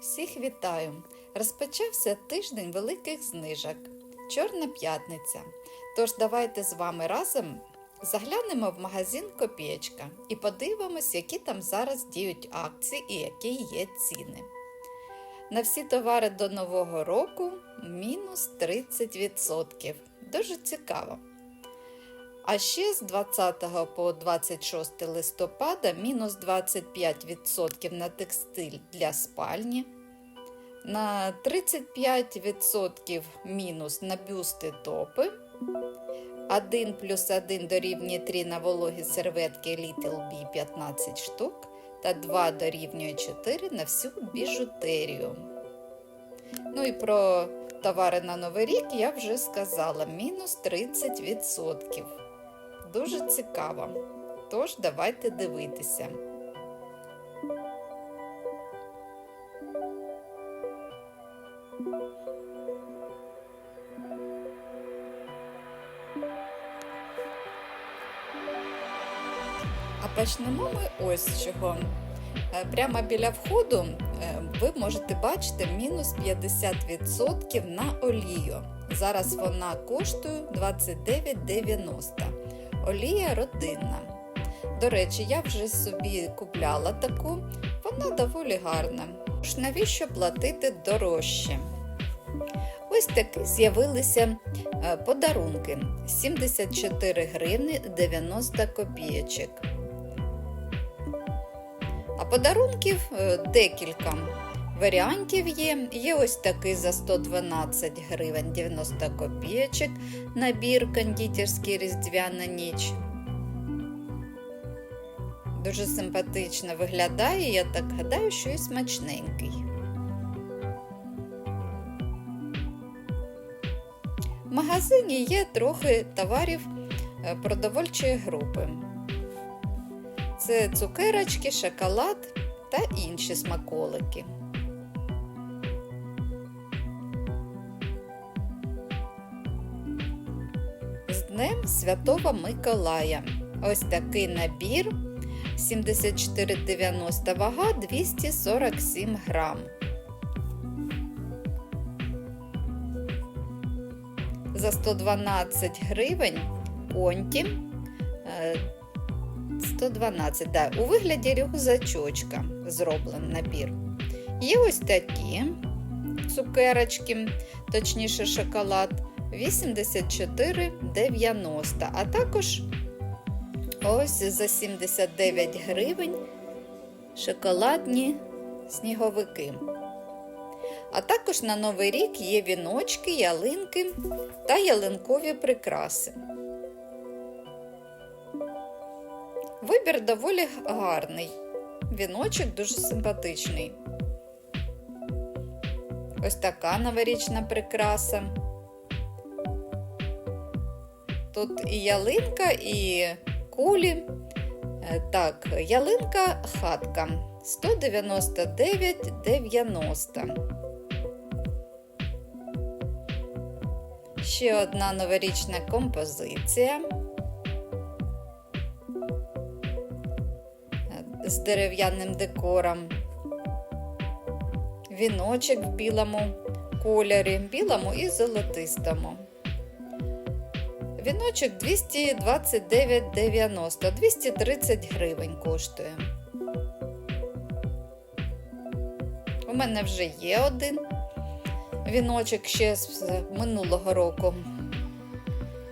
Всіх вітаю! Розпочався тиждень великих знижок. Чорна п'ятниця. Тож давайте з вами разом заглянемо в магазин Копієчка і подивимось, які там зараз діють акції і які є ціни. На всі товари до Нового року мінус 30%. Дуже цікаво. А ще з 20 по 26 листопада мінус 25% на текстиль для спальні, на 35% мінус на бюсти топи, 1 плюс 1 дорівнює 3 на вологі серветки Little B 15 штук та 2 дорівнює 4 на всю біжутерію. Ну і про товари на Новий рік я вже сказала: мінус 30%. Дуже цікаво. Тож давайте дивитися. А почнемо ми ось чого. Е, Прямо біля входу е, ви можете бачити мінус 50% на олію. Зараз вона коштує 29,90. Олія родинна. До речі, я вже собі купляла таку, вона доволі гарна. Ж навіщо платити дорожче? Ось такі з'явилися е, подарунки: 74 гривні 90 копійочок. А подарунків е, декілька варіантів є. Є ось такий за 112 гривень 90 копійочок набір кондитерський різдвяна ніч. Дуже симпатично виглядає, я так гадаю, що і смачненький. В магазині є трохи товарів е, продовольчої групи. Це цукерочки, шоколад та інші смаколики. Днем Святого Миколая. Ось такий набір 74,90 вага 247 грам. За 112 гривень конті. е, 112, да, у вигляді рюкзачочка зроблений набір. Є ось такі цукерочки, точніше шоколад 84,90, а також ось за 79 гривень шоколадні сніговики. А також на Новий рік є віночки, ялинки та ялинкові прикраси. Вибір доволі гарний. Віночок дуже симпатичний. Ось така новорічна прикраса. Тут і ялинка, і кулі. Е, Так, ялинка хатка 199,90. Ще одна новорічна композиція. з дерев'яним декором. Віночок в білому кольорі, білому і золотистому. Віночок 229,90, 230 гривень коштує. У мене вже є один віночок ще з минулого року.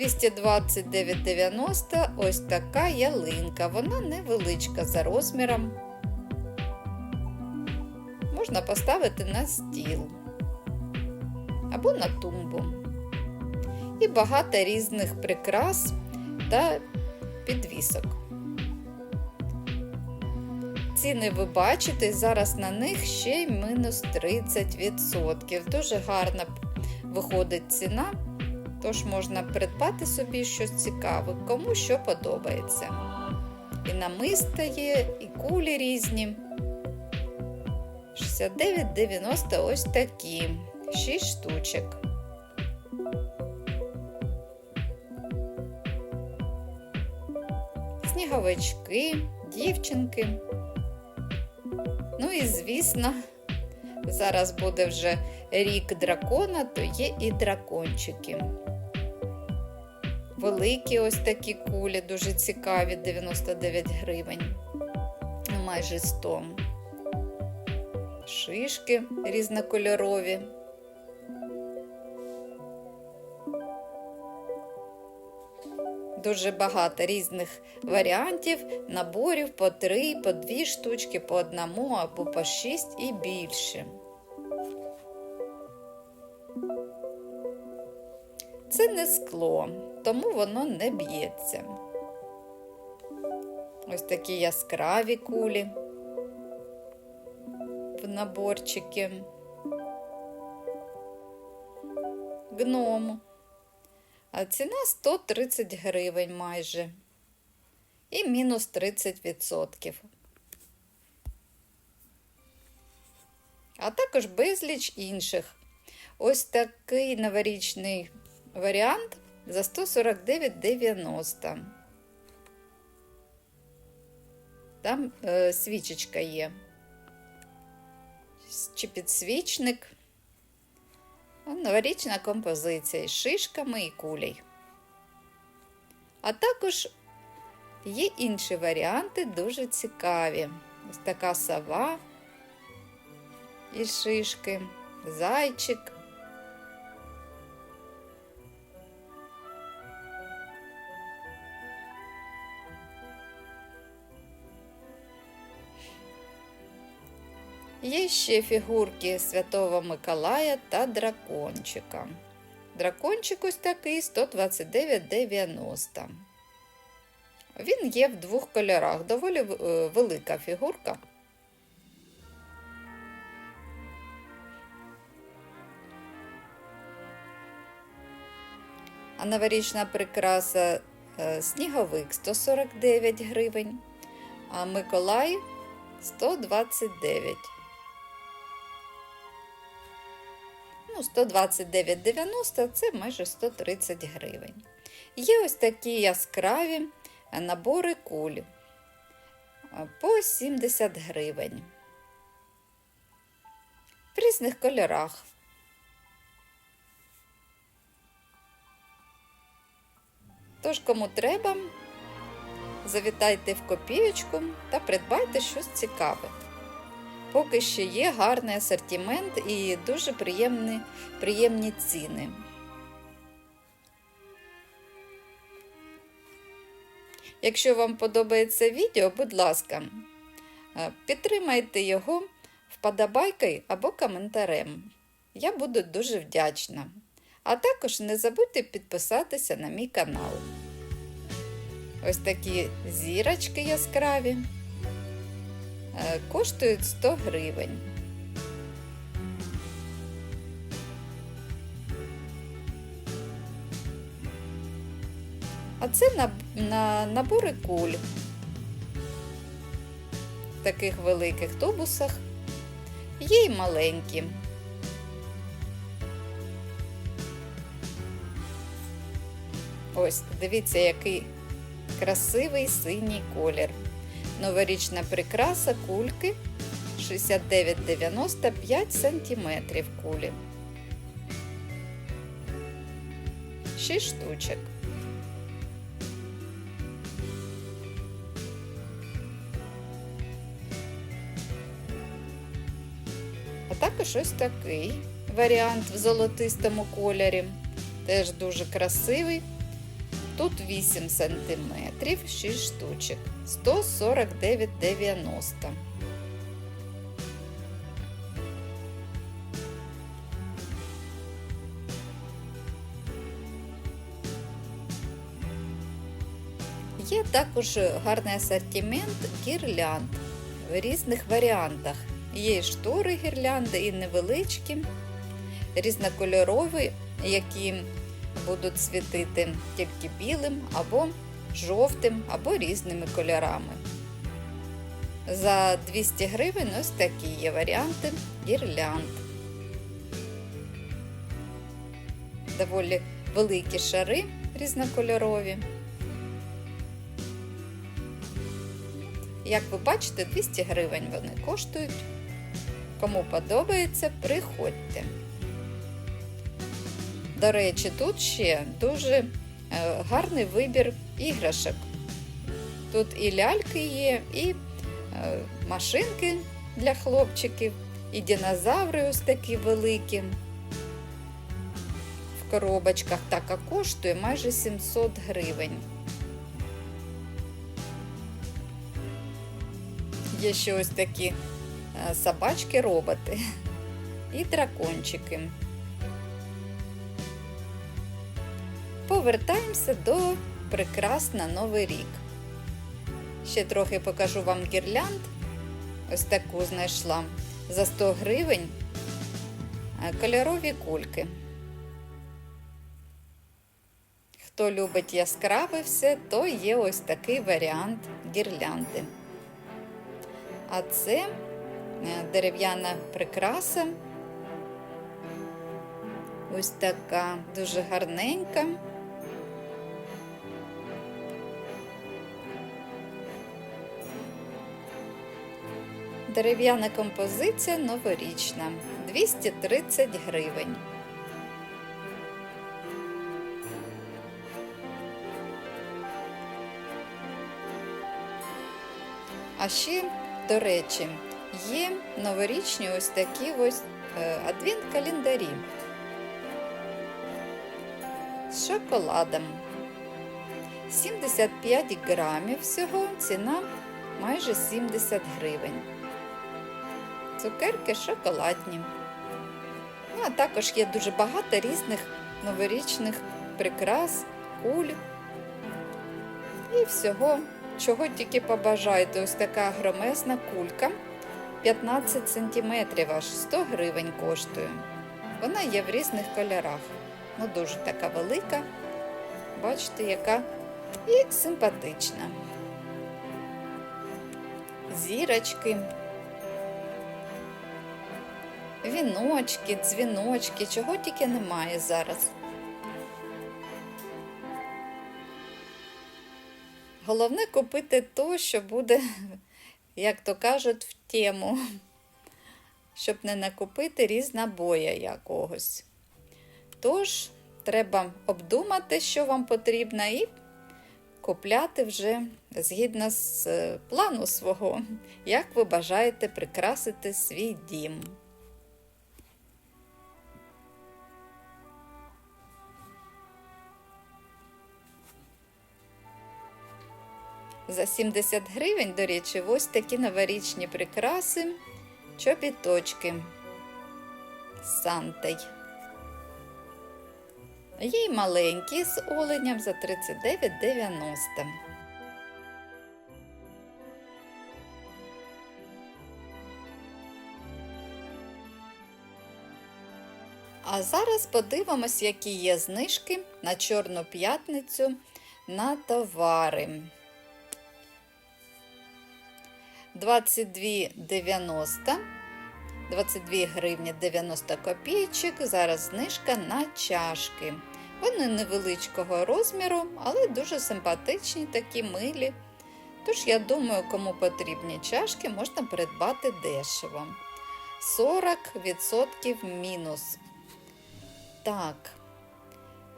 229,90 ось така ялинка. Вона невеличка за розміром. Можна поставити на стіл або на тумбу. І багато різних прикрас та підвісок. Ціни ви бачите, зараз на них ще й мінус 30%. Дуже гарна виходить ціна. Тож можна придбати собі щось цікаве, кому що подобається. І намиста є, і кулі різні. 69,90 ось такі. 6 штучок. Сніговички, дівчинки. Ну і, звісно, Зараз буде вже рік дракона, то є і дракончики. Великі ось такі кулі, дуже цікаві, 99 гривень. Ну, Майже 100. Шишки різнокольорові. Дуже багато різних варіантів, наборів по три, по дві штучки, по одному або по шість і більше. Це не скло, тому воно не б'ється. Ось такі яскраві кулі в наборчики. Гному. А ціна 130 гривень майже. І мінус 30%. А також безліч інших. Ось такий новорічний варіант за 149,90. Там е, свічечка є. Чи підсвічник. Новорічна композиція із шишками і кулей. А також є інші варіанти дуже цікаві. Ось така сова із шишки, зайчик. Є ще фігурки Святого Миколая та дракончика. Дракончик ось такий 129,90. Він є в двох кольорах, доволі е, велика фігурка. А новорічна прикраса е, сніговик 149 гривень, а Миколай 129. Ну, 129,90 це майже 130 гривень. Є ось такі яскраві набори куль по 70 гривень. В різних кольорах. Тож, кому треба, завітайте в копієчку та придбайте щось цікаве. Поки що є гарний асортимент і дуже приємні, приємні ціни. Якщо вам подобається відео, будь ласка, е, підтримайте його вподобайкою або коментарем. Я буду дуже вдячна. А також не забудьте підписатися на мій канал. Ось такі зірочки яскраві. Е, коштують 100 гривень. А це на, на набори куль в таких великих тубусах. Є й маленькі. Ось, дивіться, який красивий синій колір. Новорічна прикраса кульки 69,95 см кулі. 6 штучок. А також ось такий варіант в золотистому кольорі. Теж дуже красивий. Тут 8 см, 6 штучок, 149,90. Є також гарний асортимент гірлянд в різних варіантах. Є штори гірлянди, і невеличкі, різнокольорові, які будуть світити тільки білим або жовтим, або різними кольорами. За 200 гривень ось такі є варіанти гірлянд. Доволі великі шари різнокольорові. Як ви бачите, 200 гривень вони коштують. Кому подобається, приходьте. До речі, тут ще дуже гарний вибір іграшок. Тут і ляльки є, і е, машинки для хлопчиків, і динозаври ось такі великі. В коробочках така коштує майже 700 гривень. Є ще ось такі е, собачки-роботи і дракончики. Повертаємося до прикрас на Новий рік. Ще трохи покажу вам гірлянд. Ось таку знайшла за 100 гривень е, кольорові кульки. Хто любить яскраве все, то є ось такий варіант гірлянди. А це е, дерев'яна прикраса. Ось така дуже гарненька. Дерев'яна композиція новорічна 230 гривень. А ще, до речі, є новорічні ось такі ось е, адвент-календарі з шоколадом. 75 грамів всього, ціна майже 70 гривень. Цукерки шоколадні. Ну, а також є дуже багато різних новорічних прикрас, куль і всього, чого тільки побажаєте. Ось така громезна кулька 15 см, аж 100 гривень коштує. Вона є в різних кольорах. Ну, дуже така велика. Бачите, яка і симпатична. Зірочки, віночки, дзвіночки, чого тільки немає зараз. Головне купити то, що буде, як то кажуть, в тему, щоб не накупити різнобоя якогось. Тож, треба обдумати, що вам потрібно, і купляти вже згідно з е, плану свого, як ви бажаєте прикрасити свій дім. За 70 гривень, до речі, ось такі новорічні прикраси, чобіточки Сантей. Є маленькі з оленям за 39,90. А зараз подивимось, які є знижки на Чорну п'ятницю на товари. 22,90, 22 гривні 90 копійчик. Зараз знижка на чашки. Вони невеличкого розміру, але дуже симпатичні, такі милі. Тож, я думаю, кому потрібні чашки, можна придбати дешево. 40% мінус. Так.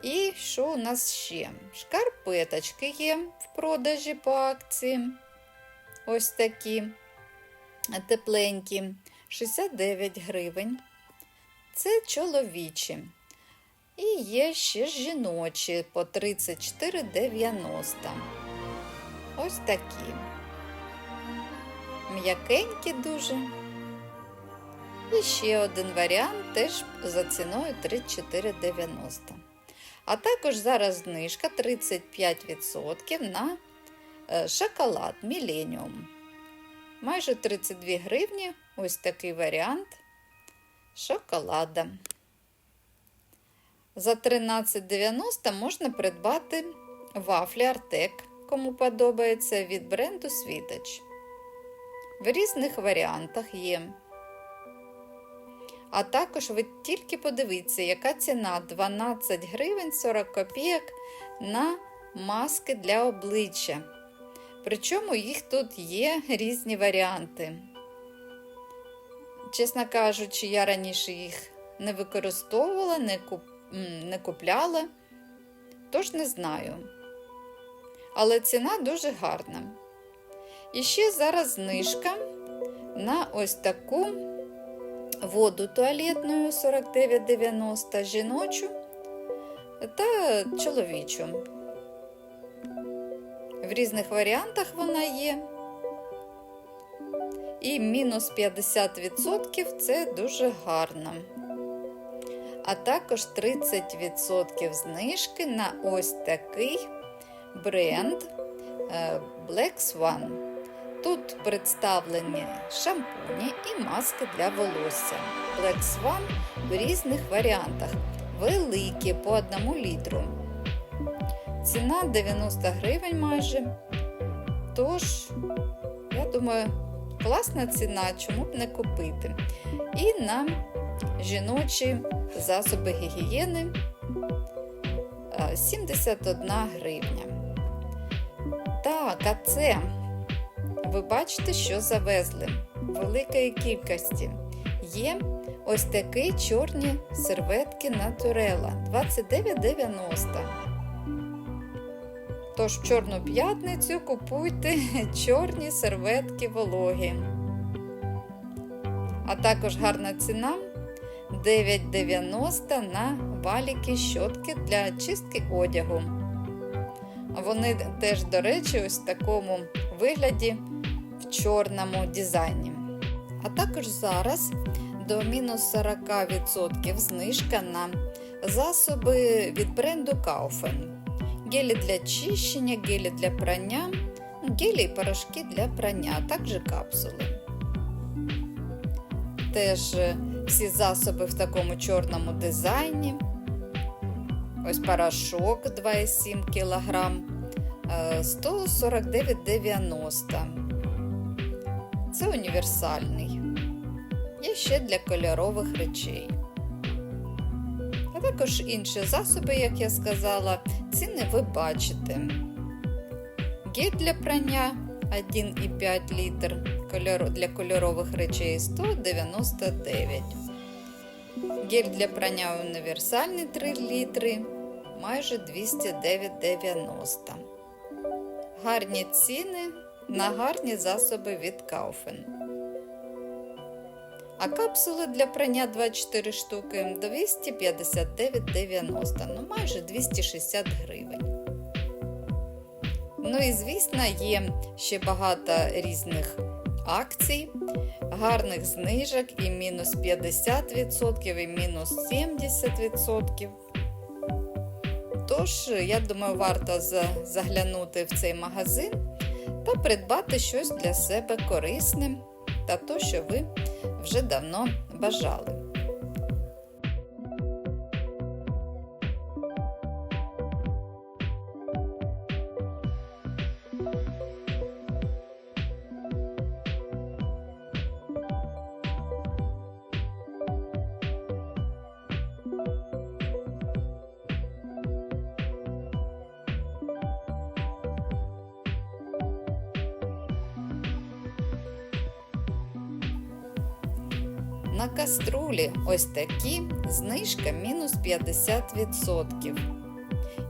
І що у нас ще? Шкарпеточки є в продажі по акції. Ось такі тепленькі, 69 гривень. Це чоловічі. І є ще жіночі по 34,90. Ось такі. М'якенькі дуже. І ще один варіант теж за ціною 34,90. А також зараз знижка 35% на шоколад Міленіум. Майже 32 гривні ось такий варіант шоколада. За 13,90 можна придбати вафлі Артек, кому подобається від бренду Світоч. В різних варіантах є. А також ви тільки подивіться, яка ціна 12 гривень 40 копійок на маски для обличчя. Причому їх тут є різні варіанти. Чесно кажучи, я раніше їх не використовувала, не, куп... не купляла, тож не знаю. Але ціна дуже гарна. І ще зараз знижка на ось таку воду туалетну 49,90 жіночу та чоловічу. В різних варіантах вона є. І мінус 50% це дуже гарно. А також 30% знижки на ось такий бренд е, Black Swan. Тут представлені шампуні і маски для волосся. Black Swan в різних варіантах. Великі по 1 літру. Ціна 90 гривень майже. Тож, я думаю, класна ціна, чому б не купити. І на жіночі засоби гігієни е, 71 гривня. Так, а це ви бачите, що завезли великої кількості. Є ось такі чорні серветки Натурела 29,90. Тож в Чорну п'ятницю купуйте чорні серветки вологі. А також гарна ціна 9,90 на валіки щотки для чистки одягу. Вони теж, до речі, ось в такому вигляді в чорному дизайні. А також зараз до мінус 40% знижка на засоби від бренду Kaufen. Гелі для чищення, гелі для прання, гелі і порошки для прання, а також капсули. Теж всі засоби в такому чорному дизайні. Ось порошок 2,7 кг 149,90. Це універсальний. Є ще для кольорових речей. Також інші засоби, як я сказала, ціни ви бачите. Гель для прання 1,5 літр для кольорових речей 199. Гель для прання універсальний 3 літри майже 209,90. Гарні ціни на гарні засоби від Kaufen. А капсули для прання 24 штуки 259,90, ну майже 260 гривень. Ну і, звісно, є ще багато різних акцій, гарних знижок і мінус 50%, і мінус 70%. Тож, я думаю, варто заглянути в цей магазин та придбати щось для себе корисне та то, що ви вже давно бажали. На каструлі ось такі знижка мінус 50%.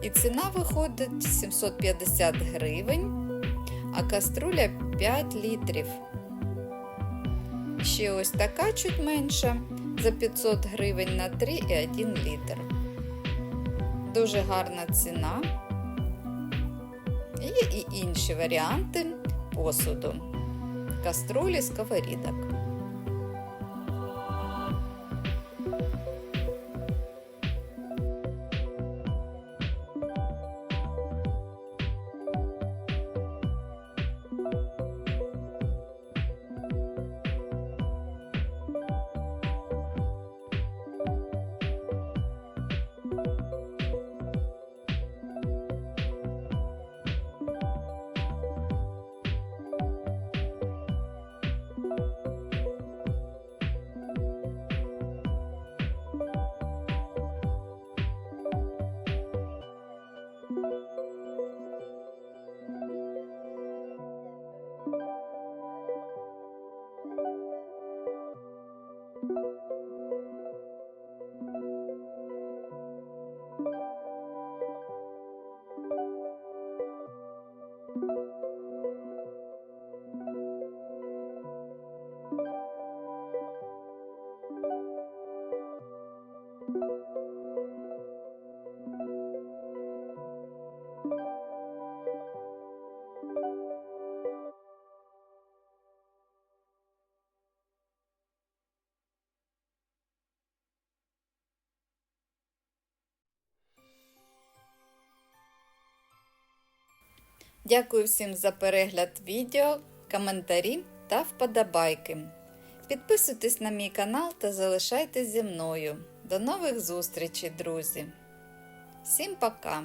І ціна виходить 750 гривень, а каструля 5 літрів. Ще ось така чуть менша за 500 гривень на 3,1 літр. Дуже гарна ціна. Є і інші варіанти посуду. Каструлі сковорідок. Дякую всім за перегляд відео, коментарі та вподобайки. Підписуйтесь на мій канал та залишайтесь зі мною. До нових зустрічей, друзі! Всім пока!